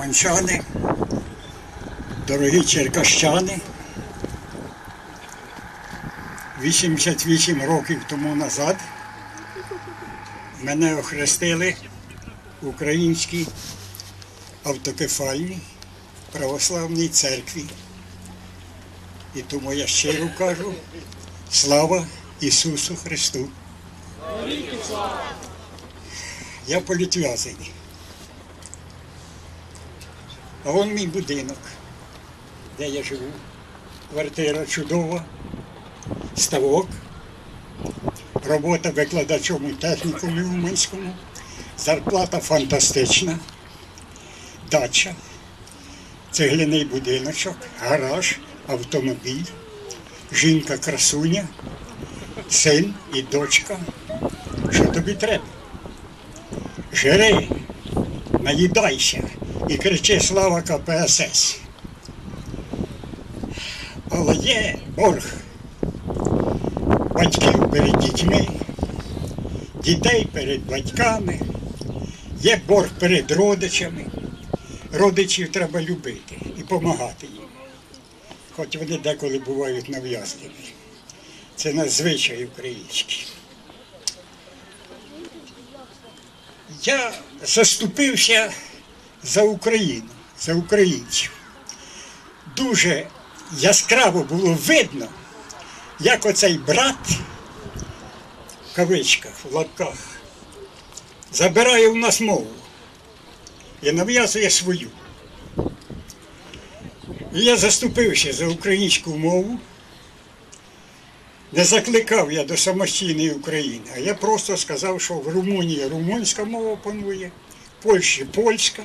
уманчани, дорогі черкащани. 88 років тому назад мене охрестили Українській автокефальній православній церкві. І тому я щиро кажу, слава Ісусу Христу! Я політв'язаний. А вон мій будинок, де я живу. Квартира чудова, ставок, робота викладачом у технікумі Уманському, зарплата фантастична, дача, цегляний будиночок, гараж, автомобіль, жінка красуня, син і дочка. Що тобі треба? Жири, наїдайся і кричи слава КПСС. Але є борг батьків перед дітьми, дітей перед батьками, є борг перед родичами. Родичів треба любити і допомагати їм. Хоч вони деколи бувають нав'язливі. Це наш звичай український. Я заступився за Україну, за українців. Дуже яскраво було видно, як оцей брат, в кавичках, в лапках, забирає у нас мову і нав'язує свою. І я заступився за українську мову. Не закликав я до самостійної України, а я просто сказав, що в Румунії румунська мова панує, в Польщі польська,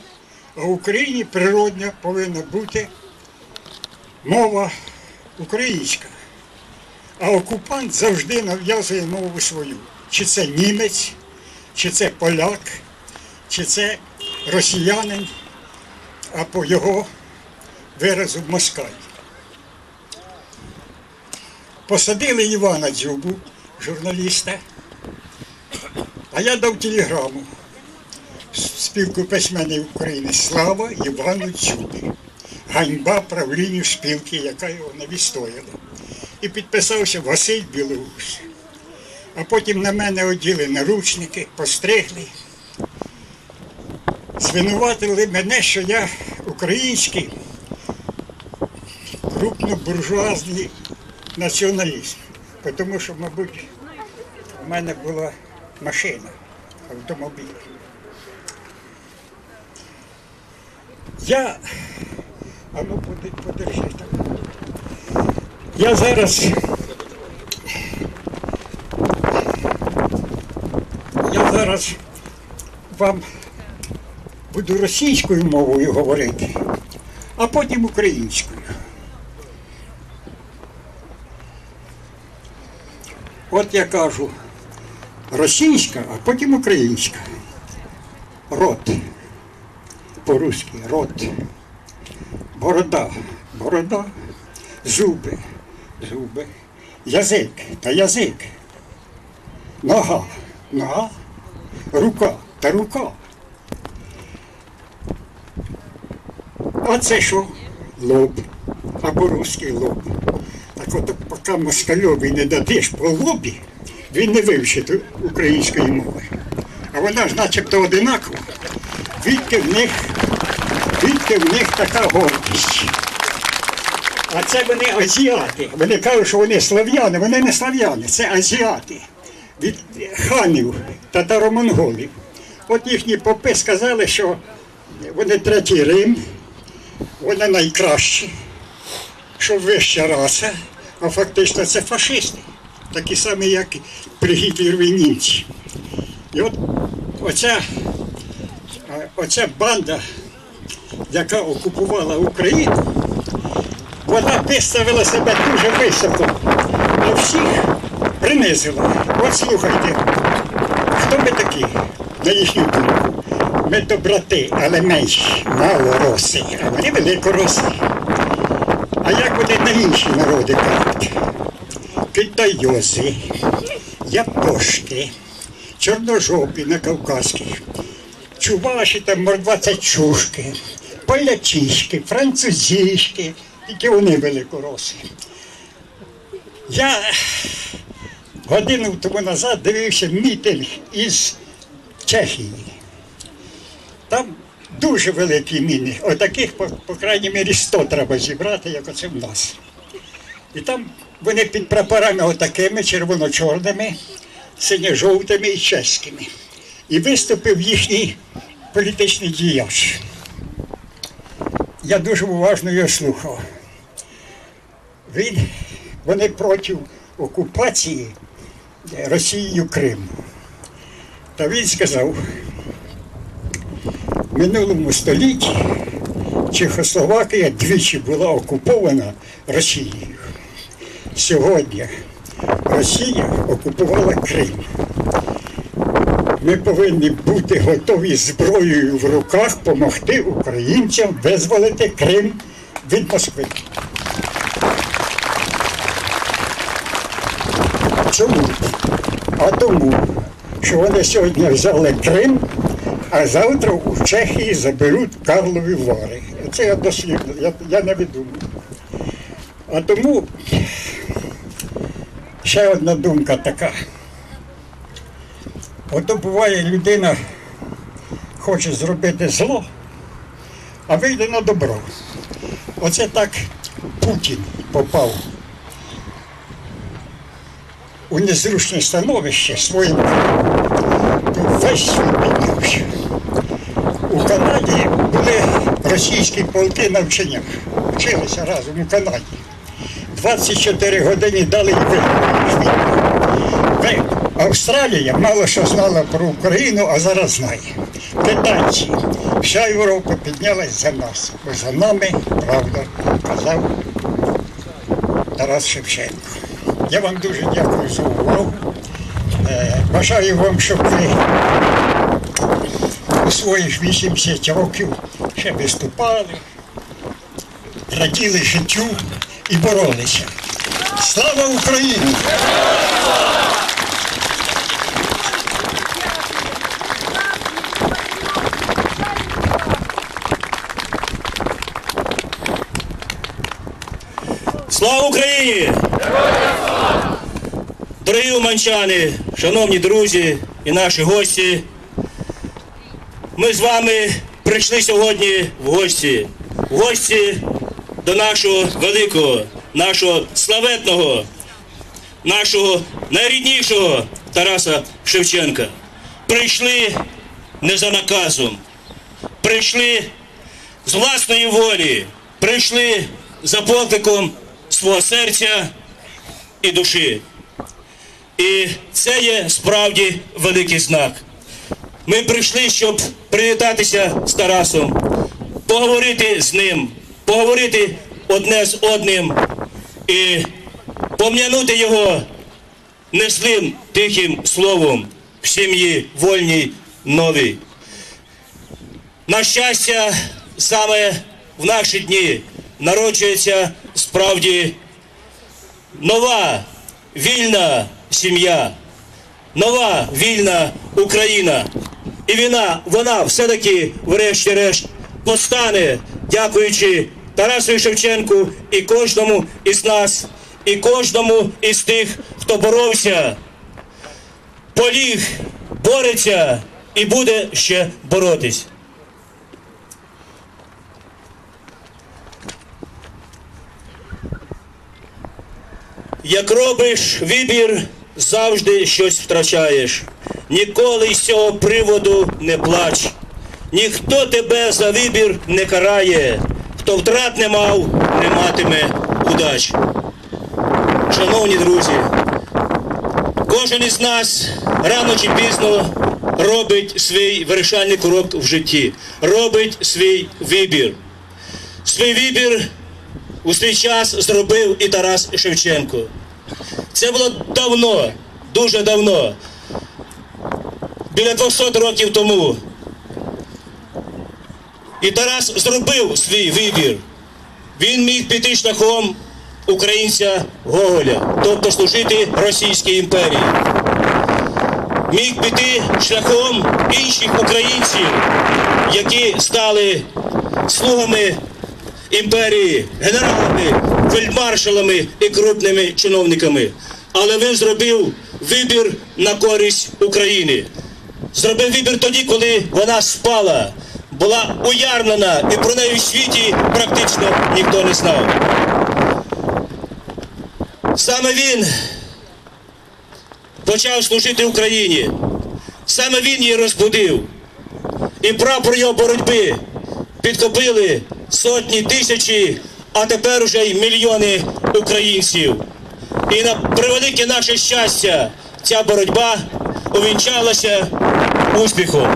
а в Україні природня повинна бути мова українська. А окупант завжди нав'язує мову свою. Чи це німець, чи це поляк, чи це росіянин, а по його виразу москаль. Посадили Івана Дзюбу, журналіста, а я дав телеграму спілку письменників України Слава Івану Дзюбі. Ганьба правлінню спілки, яка його не відстояла. І підписався Василь Білоус. А потім на мене оділи наручники, постригли. Звинуватили мене, що я український крупнобуржуазний націоналізм. Тому що, мабуть, в мене була машина, автомобіль. Я, а ну подержи там. Я зараз. Я зараз вам буду російською мовою говорити, а потім українською. От я кажу російська, а потім українська. Рот. По-русски рот. Борода. Борода. Зуби. Зуби. Язик та язик. Нога. Нога. Рука та рука. А це що? Лоб. Або русський лоб. Так от поки москальові не дадиш по лобі, він не вивчить української мови. А вона ж начебто одинакова. Відки в них, відки в них така гордість. А це вони азіати. Вони кажуть, що вони слав'яни, вони не слав'яни, це азіати. Від ханів, татаро-монголів. От їхні попи сказали, що вони третій Рим, вони найкращі що вища раса, а фактично це фашисти, такі самі, як при Гітлерові німці. І от оця, оця банда, яка окупувала Україну, вона виставила себе дуже високо, а всіх принизила. От слухайте, хто ми такі, на їхню думку? Ми то брати, але менші, мало роси, а вони великороси. А як вони на інші народи кажуть? Китайози, япошки, чорножопі на кавказьких, чуваші там мордваця чушки, полячишки, французішки, тільки вони великороси. Я годину тому назад дивився мітинг із Чехії. Там дуже великі міни. Отаких, по, по крайній мірі, 100 треба зібрати, як оце в нас. І там вони під прапорами отакими червоно-чорними, синьо-жовтими і чеськими. І виступив їхній політичний діяч. Я дуже уважно його слухав. Він, вони проти окупації Росією Криму. Та він сказав, в минулому столітті Чехословакія двічі була окупована Росією. Сьогодні Росія окупувала Крим. Ми повинні бути готові зброєю в руках допомогти українцям визволити Крим від Москви. Чому? А тому, що вони сьогодні взяли Крим, а завтра у Чехії заберуть Карлові Вари. Це я дослідно, я, я не видумую. А тому ще одна думка така. Ото буває людина хоче зробити зло, а вийде на добро. Оце так Путін попав у незручне становище своїм весь світ піднявся. У Канаді були російські полки навчання. Вчилися разом у Канаді. 24 години дали і вигнали. Австралія мало що знала про Україну, а зараз знає. Китайці, вся Європа піднялась за нас. Бо за нами, правда, казав Тарас Шевченко. Я вам дуже дякую за увагу. Е, Бажаю вам, щоб ви у своїх 80 років ще виступали, раділи життю і боролися. Слава Україні! Слава Україні! Дорогі уманчани, шановні друзі і наші гості, ми з вами прийшли сьогодні в гості. В гості до нашого великого, нашого славетного, нашого найріднішого Тараса Шевченка. Прийшли не за наказом, прийшли з власної волі, прийшли за покликом свого серця і душі. І це є справді великий знак. Ми прийшли, щоб привітатися з Тарасом, поговорити з ним, поговорити одне з одним і пом'янути його неслим тихим словом в сім'ї вольній новій. На щастя, саме в наші дні народжується справді нова вільна сім'я, нова вільна Україна. І війна, вона все-таки, врешті-решт, постане, дякуючи Тарасу Шевченку і кожному із нас, і кожному із тих, хто боровся, поліг, бореться і буде ще боротись. Як робиш вибір, завжди щось втрачаєш. Ніколи з цього приводу не плач. Ніхто тебе за вибір не карає. Хто втрат не мав, не матиме удач. Шановні друзі, кожен із нас рано чи пізно робить свій вирішальний крок в житті, робить свій вибір. Свій вибір у свій час зробив і Тарас Шевченко. Це було давно, дуже давно, біля 200 років тому. І Тарас зробив свій вибір. Він міг піти шляхом українця Гоголя, тобто служити Російській імперії. Міг піти шляхом інших українців, які стали слугами імперії, генералами, фельдмаршалами і крупними чиновниками. Але він зробив вибір на користь України. Зробив вибір тоді, коли вона спала, була уярмлена, і про неї в світі практично ніхто не знав. Саме він почав служити Україні. Саме він її розбудив. І прапор його боротьби підкопили сотні тисячі, а тепер уже й мільйони українців. І на превелике наше щастя, ця боротьба увінчалася успіхом.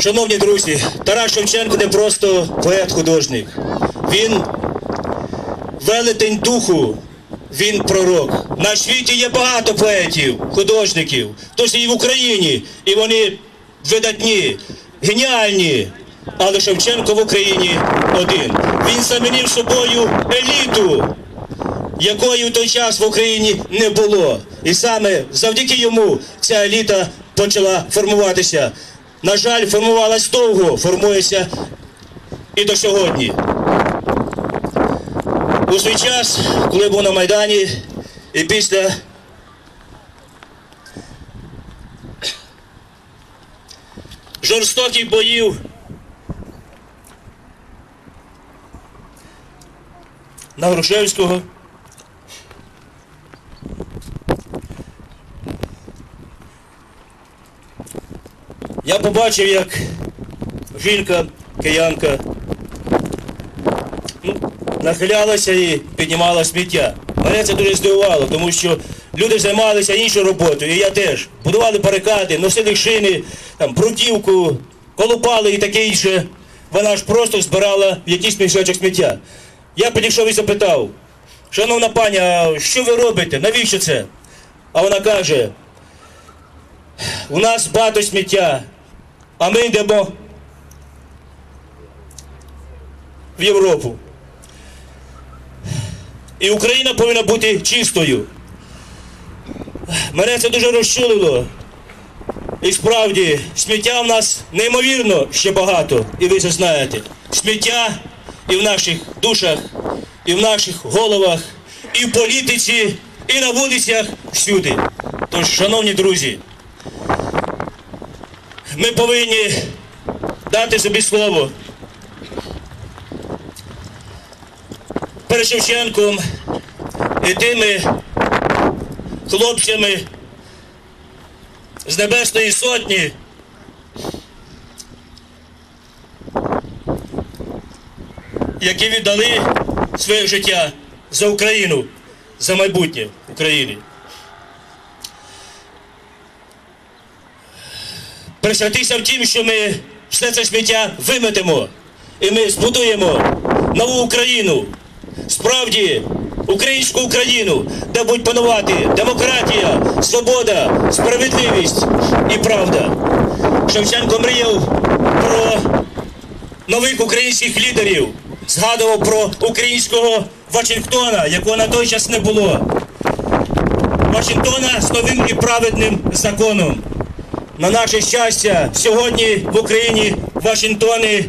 Шановні друзі, Тарас Шевченко не просто поет-художник. Він велетень духу, він пророк. На світі є багато поетів, художників, тож і в Україні, і вони видатні, геніальні. Але Шевченко в Україні один. Він замінив собою еліту, якої в той час в Україні не було. І саме завдяки йому ця еліта почала формуватися. На жаль, формувалась довго, формується і до сьогодні. У свій час, коли був на Майдані, і після жорстоких боїв на Грушевського. Я побачив, як жінка, киянка, ну, нахилялася і піднімала сміття. Мене це дуже здивувало, тому що люди займалися іншою роботою, і я теж. Будували барикади, носили шини, там, бруківку, колупали і таке інше. Вона ж просто збирала в якийсь мішечок сміття. Я підійшов і запитав, шановна пані, а що ви робите? Навіщо це? А вона каже, у нас багато сміття, а ми йдемо в Європу. І Україна повинна бути чистою. Мене це дуже розчулило. І справді, сміття в нас неймовірно ще багато, і ви це знаєте. Сміття і в наших душах, і в наших головах, і в політиці, і на вулицях всюди. Тож, шановні друзі, ми повинні дати собі слово. Перед Шевченком і тими хлопцями з Небесної Сотні. Які віддали своє життя за Україну, за майбутнє України. Присвятися в тім, що ми все це сміття виметемо і ми збудуємо нову Україну. Справді українську Україну, де будуть панувати демократія, свобода, справедливість і правда. Шевченко мріяв про нових українських лідерів, згадував про українського Вашингтона, якого на той час не було. Вашингтона з новим і праведним законом. На наше щастя, сьогодні в Україні Вашингтони,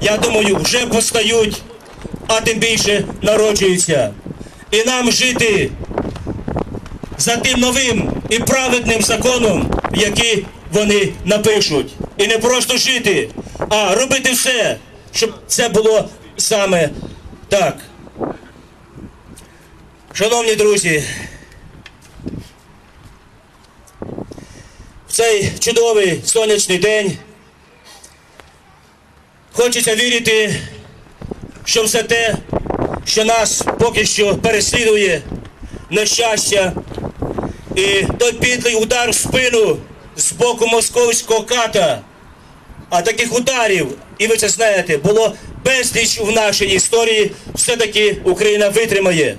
я думаю, вже постають, а тим більше народжуються. І нам жити за тим новим і праведним законом, який вони напишуть. І не просто жити, а робити все, щоб це було саме так. Шановні друзі, в цей чудовий сонячний день хочеться вірити, що все те, що нас поки що переслідує, нещастя і той підлий удар в спину з боку московського ката. А таких ударів, і ви це знаєте, було безліч в нашій історії. Все-таки Україна витримає,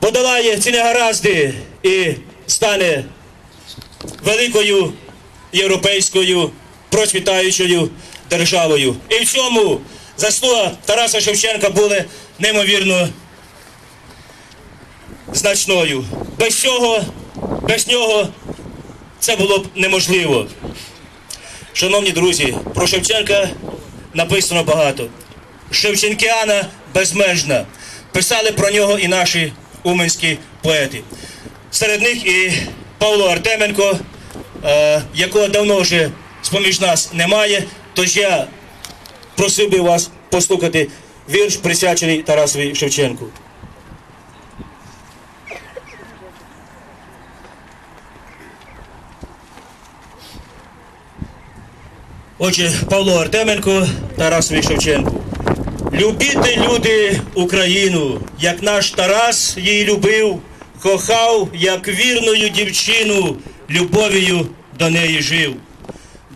подолає ці негаразди і стане великою європейською процвітаючою державою. І в цьому заслуга Тараса Шевченка була неймовірно значною. Без цього, без нього це було б неможливо. Шановні друзі, про Шевченка написано багато. Шевченкіана безмежна. Писали про нього і наші уменські поети. Серед них і Павло Артеменко, е, якого давно вже з-поміж нас немає. Тож я просив би вас послухати вірш, присвячений Тарасові Шевченку. Отже, Павло Артеменко, Тарасові Шевченку. Любіте, люди, Україну, як наш Тарас її любив, кохав, як вірною дівчину, любов'ю до неї жив.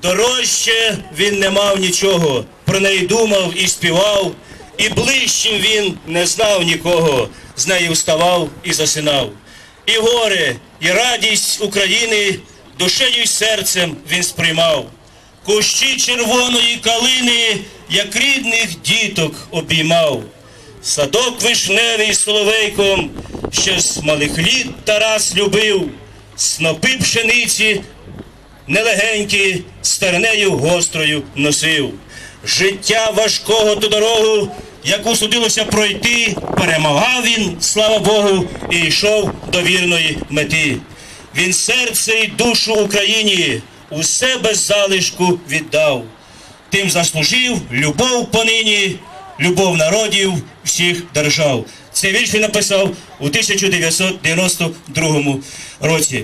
Дорожче він не мав нічого, про неї думав і співав, і ближчим він не знав нікого, з нею вставав і засинав. І горе, і радість України душею й серцем він сприймав. Кущі червоної калини, як рідних діток обіймав. Садок вишневий соловейком, ще з малих літ Тарас любив, снопи пшениці нелегенькі стернею гострою носив. Життя важкого ту дорогу, яку судилося пройти, перемагав він, слава Богу, і йшов до вірної мети. Він серце і душу Україні усе без залишку віддав. Тим заслужив любов понині, любов народів всіх держав. Це вірш він написав у 1992 році.